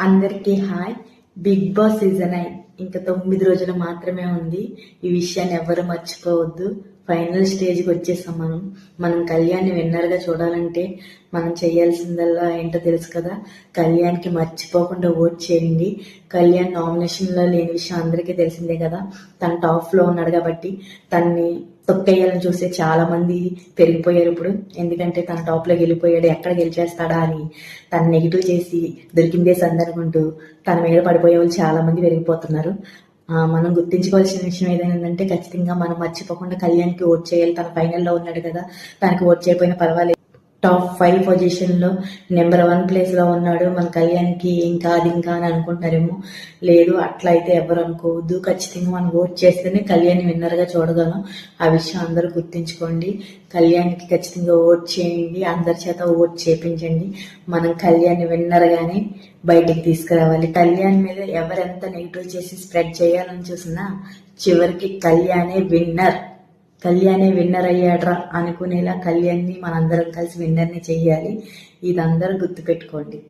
అందరికీ hi. Bigg Boss season nine ఇంకా తొమ్మిది రోజులు మాత్రమే ఉంది. ఈ విషయాన్ని ఎవరు మర్చిపోవద్దు. ఫైనల్ స్టేజ్కి వచ్చేసాం మనం. మనం కళ్యాణ్ని విన్నర్గా చూడాలంటే మనం చేయాల్సిందల్లా ఏంటో తెలుసు కదా. కళ్యాణ్కి మర్చిపోకుండా ఓట్ చేయండి. కళ్యాణ్ నామినేషన్లో లేని విషయం అందరికీ తెలిసిందే కదా. తన టాప్లో ఉన్నాడు కాబట్టి తన్ని తొక్కేయాలని చూస్తే చాలా మంది పెరిగిపోయారు ఇప్పుడు. ఎందుకంటే తన టాప్లో ఎక్కడ గెలిచేస్తాడా అని తను నెగిటివ్ చేసి దొరికిందే సందనుకుంటూ తన మీద పడిపోయే వాళ్ళు చాలా మంది పెరిగిపోతున్నారు. మనం గుర్తించుకోవాల్సిన విషయం ఏదైనా అంటే ఖచ్చితంగా మనం మర్చిపోకుండా కళ్యాణ్కి ఓట్ చేయాలి. తన ఫైనల్లో ఉన్నాడు కదా. తనకి ఓట్ చేయకపోయినా పర్వాలేదు. టాప్ ఫైవ్ పొజిషన్లో నెంబర్ వన్ ప్లేస్లో ఉన్నాడు. మన కళ్యాణ్కి ఇంకా అది ఇంకా అని అనుకుంటారేమో. లేదు అట్లా అయితే ఎవరు అనుకోవద్దు. ఖచ్చితంగా మనం ఓట్ చేస్తేనే కళ్యాణ్ విన్నర్గా చూడగలం. ఆ విషయం అందరూ గుర్తుంచుకోండి. కళ్యాణ్కి ఖచ్చితంగా ఓట్ చేయండి. అందరి చేత ఓట్ చేపించండి. మనం కళ్యాణ్ విన్నర్గానే బయటికి తీసుకురావాలి. కళ్యాణ్ మీద ఎవరెంత నెగిటివ్ చేసి స్ప్రెడ్ చేయాలని చూసినా చివరికి కళ్యాణే విన్నర్ కళ్యాణే విన్నర్ అయ్యాడ్రా అనుకునేలా కళ్యాణ్ని మనందరం కలిసి విన్నర్ని చెయ్యాలి. ఇదందరూ గుర్తుపెట్టుకోండి.